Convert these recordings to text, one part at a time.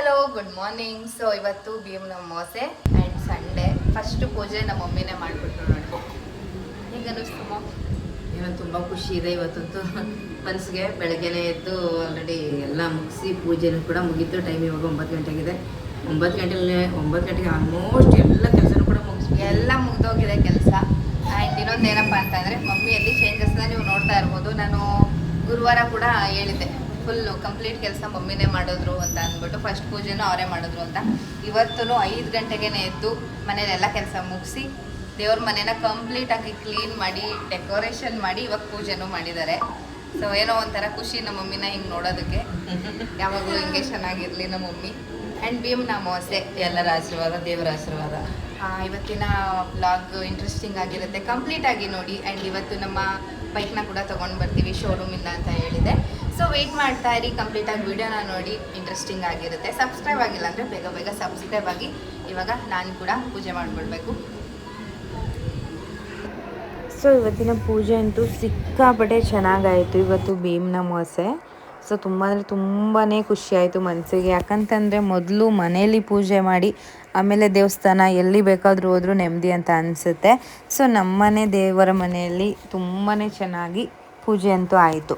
Hello good morning so ಇವತ್ತು ಭೀಮ್ ನಮ್ಮ ಮೋಸೆ and Sunday first ಪೂಜೆ ನಮ್ಮ ಮಮ್ಮಿನೇ ಮಾಡಿಬಿಟ್ರು ನೋಡಿ. ಹೇಗೆ ಅನ್ನಿಸ್ತು ಏನೋ ತುಂಬ ಖುಷಿ ಇದೆ ಇವತ್ತಂತೂ ಮನಸ್ಸಿಗೆ ಬೆಳಗ್ಗೆನೇ ಎದ್ದು ಆಲ್ರೆಡಿ ಎಲ್ಲ ಮುಗಿಸಿ ಪೂಜೆನೂ ಕೂಡ ಮುಗೀತು. ಟೈಮ್ ಇವಾಗ ಒಂಬತ್ತು ಗಂಟೆಗಿದೆ. ಒಂಬತ್ತು ಗಂಟೆಲಿ ಒಂಬತ್ತು ಗಂಟೆಗೆ ಆಲ್ಮೋಸ್ಟ್ ಎಲ್ಲ ಕೆಲಸನೂ ಕೂಡ ಮುಗಿಸ್ಬೇಕು ಎಲ್ಲ ಮುಗ್ದೋಗಿದೆ ಕೆಲಸ. ಆ್ಯಂಡ್ ಇನ್ನೊಂದು ಏನಪ್ಪ ಅಂತಂದರೆ ಮಮ್ಮಿಯಲ್ಲಿ ಚೇಂಜಸ್ನ ನೀವು ನೋಡ್ತಾ ಇರ್ಬೋದು. ನಾನು ಗುರುವಾರ ಕೂಡ ಹೇಳಿದ್ದೆ. ಫುಲ್ಲು ಕಂಪ್ಲೀಟ್ ಕೆಲಸ ಮಮ್ಮಿನೇ ಮಾಡಿದ್ರು ಅಂತ ಅಂದ್ಬಿಟ್ಟು ಫಸ್ಟ್ ಪೂಜೆನೂ ಅವರೇ ಮಾಡಿದ್ರು ಅಂತ. ಇವತ್ತು ಐದು ಗಂಟೆಗೇ ಎದ್ದು ಮನೇಲೆಲ್ಲ ಕೆಲಸ ಮುಗಿಸಿ ದೇವ್ರ ಮನೇನ ಕಂಪ್ಲೀಟಾಗಿ ಕ್ಲೀನ್ ಮಾಡಿ ಡೆಕೋರೇಷನ್ ಮಾಡಿ ಇವಾಗ ಪೂಜೆನೂ ಮಾಡಿದ್ದಾರೆ. ಸೊ ಏನೋ ಒಂಥರ ಖುಷಿ ನಮ್ಮ ಮಮ್ಮಿನ ಹಿಂಗೆ ನೋಡೋದಕ್ಕೆ. ಯಾವಾಗಲೂ ಹಿಂಗೆ ಚೆನ್ನಾಗಿರಲಿ ನಮ್ಮ ಮಮ್ಮಿ. ಆ್ಯಂಡ್ ಭೀಮ್ ಅಮಾವಾಸ್ಯೆ ಎಲ್ಲರ ಆಶೀರ್ವಾದ ದೇವರ ಆಶೀರ್ವಾದ. ಇವತ್ತಿನ ಬ್ಲಾಗ್ ಇಂಟ್ರೆಸ್ಟಿಂಗ್ ಆಗಿರುತ್ತೆ. ಕಂಪ್ಲೀಟ್ ಆಗಿ ನೋಡಿ. ಆ್ಯಂಡ್ ಇವತ್ತು ನಮ್ಮ ಬೈಕ್ನ ಕೂಡ ತೊಗೊಂಡು ಬರ್ತೀವಿ ಶೋರೂಮಿಂದ ಅಂತ ಹೇಳಿದೆ. ಸೊ ವೆಯ್ಟ್ ಮಾಡ್ತಾ ಇರಿ. ಕಂಪ್ಲೀಟ್ ಆಗಿ ವಿಡಿಯೋನ ನೋಡಿ. ಇಂಟ್ರೆಸ್ಟಿಂಗ್ ಆಗಿರುತ್ತೆ. ಸಬ್ಸ್ಕ್ರೈಬ್ ಆಗಿಲ್ಲ ಅಂದರೆ ಬೇಗ ಬೇಗ ಸಬ್ಸ್ಕ್ರೈಬ್ ಆಗಿ. ಇವಾಗ ನಾನು ಕೂಡ ಪೂಜೆ ಮಾಡಿಬಿಡ್ಬೇಕು ಸೊ ಇವತ್ತಿನ ಪೂಜೆ ಅಂತೂ ಸಿಕ್ಕಾಪಟ್ಟೆ ಚೆನ್ನಾಗಾಯಿತು. ಇವತ್ತು ಭೀಮ್ನ ಮೋಸೆ ಸೊ ತುಂಬ ಅಂದರೆ ತುಂಬಾ ಖುಷಿಯಾಯಿತು ಮನಸ್ಸಿಗೆ ಯಾಕಂತಂದರೆ ಮೊದಲು ಮನೇಲಿ ಪೂಜೆ ಮಾಡಿ, ಆಮೇಲೆ ದೇವಸ್ಥಾನ ಎಲ್ಲಿ ಬೇಕಾದರೂ ಹೋದರೂ ನೆಮ್ಮದಿ ಅಂತ ಅನಿಸುತ್ತೆ. ಸೊ ನಮ್ಮನೆ ದೇವರ ಮನೆಯಲ್ಲಿ ತುಂಬಾ ಚೆನ್ನಾಗಿ ಪೂಜೆ ಅಂತೂ ಆಯಿತು.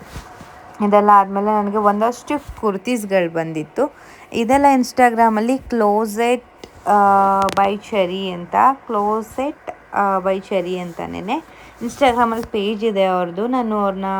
ಇದೆಲ್ಲ ಆದಮೇಲೆ ನನಗೆ ಒಂದಷ್ಟು ಕುರ್ತೀಸ್ಗಳು ಬಂದಿತ್ತು. ಇದೆಲ್ಲ ಇನ್ಸ್ಟಾಗ್ರಾಮಲ್ಲಿ ಕ್ಲೋಸೆಟ್ ಬೈ ಚೆರಿ ಅಂತ, ಕ್ಲೋಸೆಟ್ ಬೈ ಚೆರಿ ಅಂತಲೇ ಇನ್ಸ್ಟಾಗ್ರಾಮಲ್ಲಿ ಪೇಜ್ ಇದೆ ಅವ್ರದ್ದು. ನಾನು ಅವ್ರನ್ನ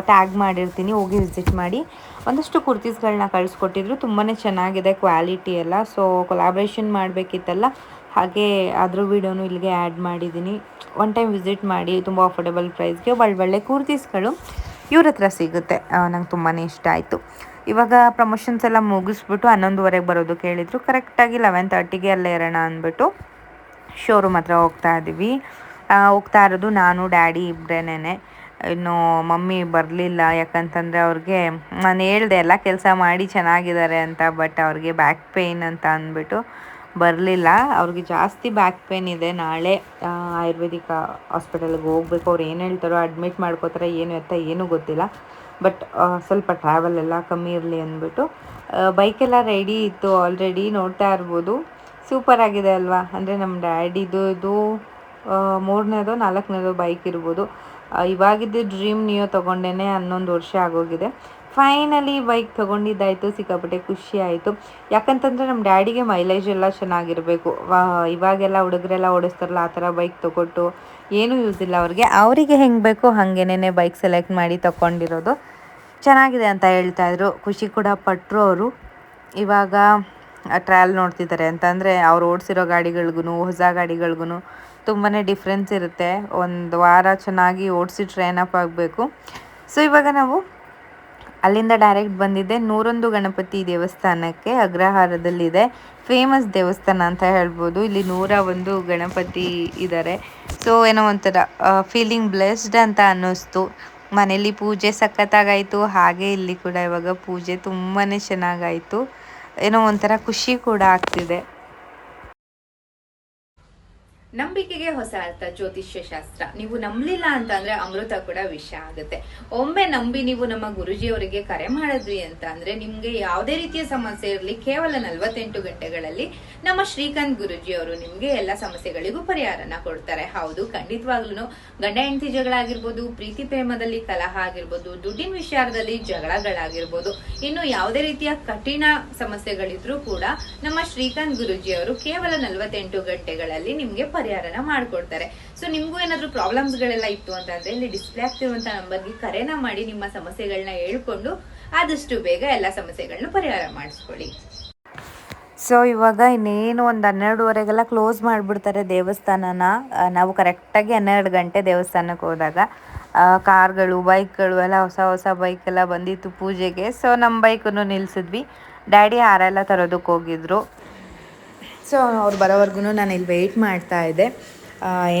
ಟ್ಯಾಗ್ ಮಾಡಿರ್ತೀನಿ, ಹೋಗಿ ವಿಸಿಟ್ ಮಾಡಿ. ಒಂದಷ್ಟು ಕುರ್ತೀಸ್ಗಳನ್ನ ಕಳಿಸ್ಕೊಟ್ಟಿದ್ರು. ತುಂಬಾ ಚೆನ್ನಾಗಿದೆ ಕ್ವಾಲಿಟಿ ಎಲ್ಲ. ಸೊ, ಕೊಲಾಬ್ರೇಷನ್ ಮಾಡಬೇಕಿತ್ತಲ್ಲ. ಹಾಗೆ ಅದ್ರ ವೀಡಿಯೋನು ಇಲ್ಲಿಗೆ ಆ್ಯಡ್ ಮಾಡಿದ್ದೀನಿ. ಒನ್ ಟೈಮ್ ವಿಸಿಟ್ ಮಾಡಿ, ತುಂಬ ಅಫೋರ್ಡೆಬಲ್ ಪ್ರೈಸ್ಗೆ. ಒಳ್ಳೊಳ್ಳೆ ಕುರ್ತೀಸ್ಗಳು. ಇವ್ರ ಹತ್ರ ಸಿಗುತ್ತೆ. ನಂಗೆ ತುಂಬಾ ಇಷ್ಟ ಆಯಿತು. ಇವಾಗ ಪ್ರಮೋಷನ್ಸ್ ಎಲ್ಲ ಮುಗಿಸ್ಬಿಟ್ಟು ಹನ್ನೊಂದುವರೆಗೆ ಬರೋದು ಕೇಳಿದರು. ಕರೆಕ್ಟಾಗಿ ಲೆವೆನ್ ತರ್ಟಿಗೆ ಅಲ್ಲೇ ಇರೋಣ ಅಂದ್ಬಿಟ್ಟು ಶೋರೂಮ್ ಹತ್ರ ಹೋಗ್ತಾ ಇದ್ದೀವಿ. ಹೋಗ್ತಾ ಇರೋದು ನಾನು, ಡ್ಯಾಡಿ ಇಬ್ಬರೇನೆ ಇನ್ನು ಮಮ್ಮಿ ಬರಲಿಲ್ಲ. ಯಾಕಂತಂದರೆ ಅವ್ರಿಗೆ ನಾನು ಹೇಳ್ದೆ, ಎಲ್ಲ ಕೆಲಸ ಮಾಡಿ ಚೆನ್ನಾಗಿದ್ದಾರೆ ಅಂತ ಬಟ್ ಅವ್ರಿಗೆ ಬ್ಯಾಕ್ ಪೇಯ್ನ್ ಅಂತ ಅಂದ್ಬಿಟ್ಟು ಬರಲಿಲ್ಲ. ಅವ್ರಿಗೆ ಜಾಸ್ತಿ ಬ್ಯಾಕ್ ಪೇನ್ ಇದೆ. ನಾಳೆ ಆಯುರ್ವೇದಿಕ್ ಹಾಸ್ಪಿಟಲ್ಗೆ ಹೋಗ್ಬೇಕು. ಅವ್ರು ಏನು ಹೇಳ್ತಾರೋ ಅಡ್ಮಿಟ್ ಮಾಡ್ಕೋತಾರೆ. ಏನು ಎತ್ತ ಏನೂ ಗೊತ್ತಿಲ್ಲ. ಬಟ್ ಸ್ವಲ್ಪ ಟ್ರಾವೆಲ್ ಎಲ್ಲ ಕಮ್ಮಿ ಇರಲಿ ಅಂದ್ಬಿಟ್ಟು ಬೈಕೆಲ್ಲ ರೆಡಿ ಇತ್ತು ಆಲ್ರೆಡಿ ನೋಡ್ತಾ ಇರ್ಬೋದು. ಸೂಪರ್ ಆಗಿದೆ ಅಲ್ವಾ? ಅಂದರೆ ನಮ್ಮ ಡ್ಯಾಡಿದು ಇದು ಮೂರನೇದು, ನಾಲ್ಕನೇದು ಬೈಕ್ ಇರ್ಬೋದು. ಇವಾಗಿದ್ದು ಡ್ರೀಮ್ ನಿಯೋ ತೊಗೊಂಡೇ ಹನ್ನೊಂದು ವರ್ಷ ಆಗೋಗಿದೆ. ಫೈನಲಿ ಬೈಕ್ ತೊಗೊಂಡಿದ್ದಾಯಿತು, ಸಿಕ್ಕಾಪಟ್ಟೆ ಖುಷಿ ಆಯಿತು. ಯಾಕಂತಂದರೆ ನಮ್ಮ ಡ್ಯಾಡಿಗೆ ಮೈಲೇಜ್ ಎಲ್ಲ ಚೆನ್ನಾಗಿರಬೇಕು. ಇವಾಗೆಲ್ಲ ಹುಡುಗರೆಲ್ಲ ಓಡಿಸ್ತಾರಲ್ಲ, ಆ ಥರ ಬೈಕ್ ತೊಗೊಟ್ಟು ಏನೂ ಯೂಸ್ ಇಲ್ಲ ಅವ್ರಿಗೆ. ಅವರಿಗೆ ಹೆಂಗೆ ಬೇಕೋ ಹಾಗೇನೇ ಬೈಕ್ ಸೆಲೆಕ್ಟ್ ಮಾಡಿ ತಗೊಂಡಿರೋದು. ಚೆನ್ನಾಗಿದೆ ಅಂತ ಹೇಳ್ತಾಯಿದ್ರು ಖುಷಿ ಕೂಡ ಪಟ್ಟರು ಅವರು. ಇವಾಗ ಟ್ರಯಲ್ ನೋಡ್ತಿದ್ದಾರೆ. ಅಂತಂದರೆ ಅವ್ರು ಓಡಿಸಿರೋ ಗಾಡಿಗಳಿಗೂ ಹೊಸ ಗಾಡಿಗಳಿಗೂ ತುಂಬಾ ಡಿಫ್ರೆನ್ಸ್ ಇರುತ್ತೆ. ಒಂದು ವಾರ ಚೆನ್ನಾಗಿ ಓಡಿಸಿ ಟ್ರೈನ್ ಅಪ್ ಆಗಬೇಕು. ಸೊ ಇವಾಗ ನಾವು ಅಲ್ಲಿಂದ ಡೈರೆಕ್ಟ್ ಬಂದಿದ್ದೆ ನೂರೊಂದು ಗಣಪತಿ ದೇವಸ್ಥಾನಕ್ಕೆ ಅಗ್ರಹಾರದಲ್ಲಿದೆ. ಫೇಮಸ್ ದೇವಸ್ಥಾನ ಅಂತ ಹೇಳ್ಬೋದು. ಇಲ್ಲಿ ನೂರ ಒಂದು ಗಣಪತಿ ಇದ್ದಾರೆ ಸೊ ಏನೋ ಒಂಥರ ಫೀಲಿಂಗ್ ಬ್ಲೆಸ್ಡ್ ಅಂತ ಅನ್ನಿಸ್ತು. ಮನೇಲಿ ಪೂಜೆ ಸಖತ್ತಾಗಾಯಿತು. ಹಾಗೆ ಇಲ್ಲಿ ಕೂಡ ಇವಾಗ ಪೂಜೆ ತುಂಬಾ ಚೆನ್ನಾಗಾಯಿತು. ಏನೋ ಒಂಥರ ಖುಷಿ ಕೂಡ ಆಗ್ತಿದೆ. ನಂಬಿಕೆಗೆ ಹೊಸ ಅರ್ಥ, ಜ್ಯೋತಿಷ್ಯ ಶಾಸ್ತ್ರ. ನೀವು ನಂಬಲಿಲ್ಲ ಅಂತ ಅಂದ್ರೆ ಅಮೃತ ಕೂಡ ವಿಷ ಆಗುತ್ತೆ. ಒಮ್ಮೆ ನಂಬಿ ನೀವು ನಮ್ಮ ಗುರುಜಿಯವರಿಗೆ ಕರೆ ಮಾಡಿದ್ರಿ ಅಂತ ಅಂದ್ರೆ ನಿಮ್ಗೆ ಯಾವುದೇ ರೀತಿಯ ಸಮಸ್ಯೆ ಇರಲಿ, ಕೇವಲ ನಲ್ವತ್ತೆಂಟು ಗಂಟೆಗಳಲ್ಲಿ ನಮ್ಮ ಶ್ರೀಕಾಂತ್ ಗುರುಜಿ ಅವರು ನಿಮ್ಗೆ ಎಲ್ಲ ಸಮಸ್ಯೆಗಳಿಗೂ ಪರಿಹಾರನ ಕೊಡ್ತಾರೆ. ಹೌದು ಖಂಡಿತವಾಗ್ಲೂ ಗಂಡ ಹೆಂಡತಿ ಜಗಳ ಆಗಿರ್ಬೋದು ಪ್ರೀತಿ ಪ್ರೇಮದಲ್ಲಿ ಕಲಹ ಆಗಿರ್ಬೋದು, ದುಡ್ಡಿನ ವಿಚಾರದಲ್ಲಿ ಜಗಳಗಳಾಗಿರ್ಬೋದು, ಇನ್ನು ಯಾವುದೇ ರೀತಿಯ ಕಠಿಣ ಸಮಸ್ಯೆಗಳಿದ್ರೂ ಕೂಡ ನಮ್ಮ ಶ್ರೀಕಾಂತ್ ಗುರುಜಿ ಅವರು ಕೇವಲ ನಲ್ವತ್ತೆಂಟು ಗಂಟೆಗಳಲ್ಲಿ ನಿಮ್ಗೆ ಪರಿಹಾರನ ಮಾಡ್ಕೊಡ್ತಾರೆ. ಸೊ ನಿಮ್ಗೂ ಏನಾದ್ರು ಪ್ರಾಬ್ಲಮ್ಸ್ ಗಳೆಲ್ಲ ಇತ್ತು ಅಂತಂದ್ರೆ ಇಲ್ಲಿ ಡಿಸ್ಪ್ಲೇ ಆಗ್ತಿರುವಂತ ನಂಬರ್ಗೆ ಕರೆನ ಮಾಡಿ ನಿಮ್ಮ ಸಮಸ್ಯೆಗಳನ್ನ ಹೇಳ್ಕೊಂಡು ಆದಷ್ಟು ಬೇಗ ಎಲ್ಲ ಸಮಸ್ಯೆಗಳನ್ನ ಪರಿಹಾರ ಮಾಡಿಸ್ಕೊಳ್ಳಿ. ಸೊ ಇವಾಗ ಇನ್ನೇನು ಒಂದು ಹನ್ನೆರಡುವರೆಗೆಲ್ಲ ಕ್ಲೋಸ್ ಮಾಡಿಬಿಡ್ತಾರೆ ದೇವಸ್ಥಾನನ. ನಾವು ಕರೆಕ್ಟಾಗಿ ಹನ್ನೆರಡು ಗಂಟೆ ದೇವಸ್ಥಾನಕ್ಕೆ ಹೋದಾಗ ಕಾರ್ಗಳು ಬೈಕ್ಗಳು ಎಲ್ಲ ಹೊಸ ಹೊಸ ಬೈಕ್ ಎಲ್ಲ ಬಂದಿತ್ತು ಪೂಜೆಗೆ. ಸೊ ನಮ್ಮ ಬೈಕನ್ನು ನಿಲ್ಲಿಸಿದ್ವಿ ಡ್ಯಾಡಿ ಹಾರ ಎಲ್ಲ ತರೋದಕ್ಕೆ ಹೋಗಿದ್ರು. ಸೊ ಅವ್ರು ಬರೋವರೆಗೂ ನಾನು ಇಲ್ಲಿ ವೆಯ್ಟ್ ಮಾಡ್ತಾ ಇದ್ದೆ.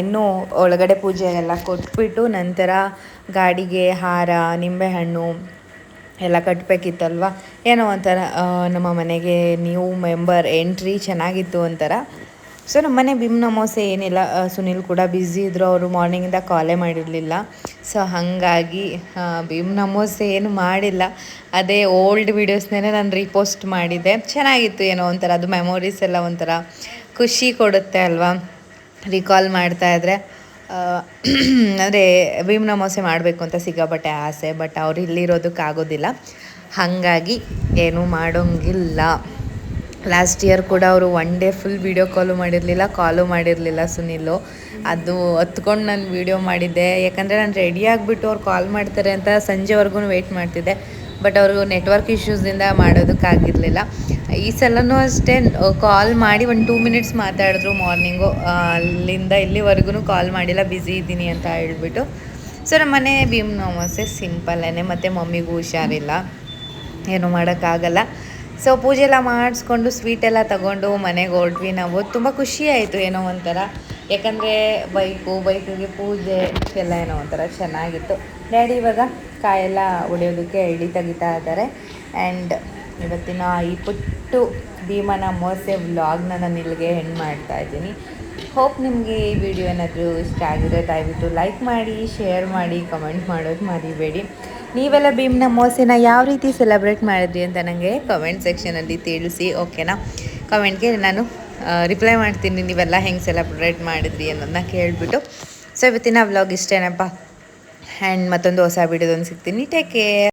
ಇನ್ನೂ ಇನ್ನು ಒಳಗಡೆ ಪೂಜೆ ಎಲ್ಲ ಕೊಟ್ಬಿಟ್ಟು ನಂತರ ಗಾಡಿಗೆ ಹಾರ, ನಿಂಬೆಹಣ್ಣು ಎಲ್ಲ ಕಟ್ಟಬೇಕಿತ್ತಲ್ವ ಏನೋ ಒಂಥರ ನಮ್ಮ ಮನೆಗೆ ನ್ಯೂ ಮೆಂಬರ್ ಎಂಟ್ರಿ ಚೆನ್ನಾಗಿತ್ತು ಒಂಥರ. ಸೊ ನಮ್ಮನೆ ಭೀಮ್ ನಮೋಸೆ ಏನಿಲ್ಲ ಸುನಿಲ್ ಕೂಡ ಬ್ಯುಸಿ ಇದ್ದರು ಅವರು ಮಾರ್ನಿಂಗಿಂದ ಕಾಲೇ ಮಾಡಿರಲಿಲ್ಲ. ಸೊ ಹಾಗಾಗಿ ಆ, ಭೀಮ್ ನಮೋಸೆ ಏನು ಮಾಡಿಲ್ಲ. ಅದೇ ಓಲ್ಡ್ ವೀಡಿಯೋಸ್ನೇ ನಾನು ರೀಪೋಸ್ಟ್ ಮಾಡಿದ್ದೆ ಚೆನ್ನಾಗಿತ್ತು ಏನೋ ಒಂಥರ ಅದು ಮೆಮೊರೀಸ್ ಎಲ್ಲ ಒಂಥರ ಖುಷಿ ಕೊಡುತ್ತೆ ಅಲ್ವಾ? ರಿಕಾಲ್ ಮಾಡ್ತಾ ಇದ್ರೆ. ಅಂದರೆ ಭೀಮ್ ನಮೋಸೆ ಮಾಡಬೇಕು ಅಂತ ಸಿಕ್ಕಾಪಟ್ಟೆ ಆಸೆ ಬಟ್ ಅವ್ರು ಇಲ್ಲಿರೋದಕ್ಕಾಗೋದಿಲ್ಲ. ಹಾಗಾಗಿ ಏನೂ ಮಾಡೋಂಗಿಲ್ಲ. ಲಾಸ್ಟ್ ಇಯರ್ ಕೂಡ ಅವರು one day full video call ಮಾಡಿರಲಿಲ್ಲ ಕಾಲು ಮಾಡಿರಲಿಲ್ಲ ಸುನಿಲು. ಅದು ಹತ್ಕೊಂಡು ನಾನು ವೀಡಿಯೋ ಮಾಡಿದ್ದೆ. ಯಾಕಂದರೆ ನಾನು ರೆಡಿ ಆಗಿಬಿಟ್ಟು ಅವ್ರು ಕಾಲ್ ಮಾಡ್ತಾರೆ ಅಂತ ಸಂಜೆವರೆಗೂ ವೆಯ್ಟ್ ಮಾಡ್ತಿದ್ದೆ. ಬಟ್ ಅವರು ನೆಟ್ವರ್ಕ್ ಇಶ್ಯೂಸಿಂದ ಮಾಡೋದಕ್ಕಾಗಿರಲಿಲ್ಲ. ಈ ಸಲನೂ ಅಷ್ಟೇ ಕಾಲ್ ಮಾಡಿ ಒಂದು ಟೂ ಮಿನಿಟ್ಸ್ ಮಾತಾಡಿದ್ರು ಮಾರ್ನಿಂಗು ಅಲ್ಲಿಂದ ಇಲ್ಲಿವರೆಗೂ ಕಾಲ್ ಮಾಡಿಲ್ಲ ಬ್ಯುಸಿ ಇದ್ದೀನಿ ಅಂತ ಹೇಳ್ಬಿಟ್ಟು. ಸೊ ನಮ್ಮ ಮನೆ ಭೀಮ್ ನಮಸ್ತೆ ಸಿಂಪಲ್ಲೇ ಮತ್ತು ಮಮ್ಮಿಗೂ ಹುಷಾರಿಲ್ಲ. ಏನು ಮಾಡೋಕ್ಕಾಗಲ್ಲ. ಸೊ ಪೂಜೆ ಎಲ್ಲ ಮಾಡಿಸ್ಕೊಂಡು ಸ್ವೀಟ್ ಎಲ್ಲ ತಗೊಂಡು ಮನೆಗೆ ಹೊರಟ್ವಿ ನಾವು. ತುಂಬ ಖುಷಿ ಆಯಿತು ಏನೋ ಒಂಥರ. ಯಾಕಂದರೆ ಬೈಕು, ಬೈಕಿಗೆ ಪೂಜೆ ಎಲ್ಲ ಏನೋ ಒಂಥರ ಚೆನ್ನಾಗಿತ್ತು. ಡ್ಯಾಡಿ ಇವಾಗ ಕಾಯೆಲ್ಲ ಹೊಡೆಯೋದಕ್ಕೆ ಎಳಿ ತೆಗಿತಾ ಇದ್ದಾರೆ. ಆ್ಯಂಡ್ ಇವತ್ತಿನ ಈ ಪುಟ್ಟು ಭೀಮನ ಮೋಸೆ ವ್ಲಾಗ್ನ ನಾನು ಇಲ್ಲಿಗೆ ಹೆಣ್ಣು ಮಾಡ್ತಾ ಇದ್ದೀನಿ. ಹೋಪ್ ನಿಮಗೆ ಈ ವಿಡಿಯೋ ಏನಾದರೂ ಇಷ್ಟ ಆಗಿದೆ ದಯವಿಟ್ಟು ಲೈಕ್ ಮಾಡಿ ಶೇರ್ ಮಾಡಿ ಕಮೆಂಟ್ ಮಾಡೋದು ಮರಿಬೇಡಿ. ನೀವೆಲ್ಲ ಭೀಮ್ನ ಮೋಸೆನ ಯಾವ ರೀತಿ ಸೆಲೆಬ್ರೇಟ್ ಮಾಡಿದ್ರಿ ಅಂತ ನನಗೆ ಕಮೆಂಟ್ ಸೆಕ್ಷನಲ್ಲಿ ತಿಳಿಸಿ ಓಕೆನಾ ಕಮೆಂಟ್ಗೆ ನಾನು ರಿಪ್ಲೈ ಮಾಡ್ತೀನಿ, ನೀವೆಲ್ಲ ಹೆಂಗೆ ಸೆಲೆಬ್ರೇಟ್ ಮಾಡಿದ್ರಿ ಅನ್ನೋದನ್ನ ಕೇಳಿಬಿಟ್ಟು. ಸೊ ಇವತ್ತಿನ ವ್ಲಾಗ್ ಇಷ್ಟೇನಪ್ಪ. ಆ್ಯಂಡ್ ಮತ್ತೊಂದು ಹೊಸ ವಿಡಿಯೋದೊಂದು ಸಿಗ್ತೀನಿ. Take care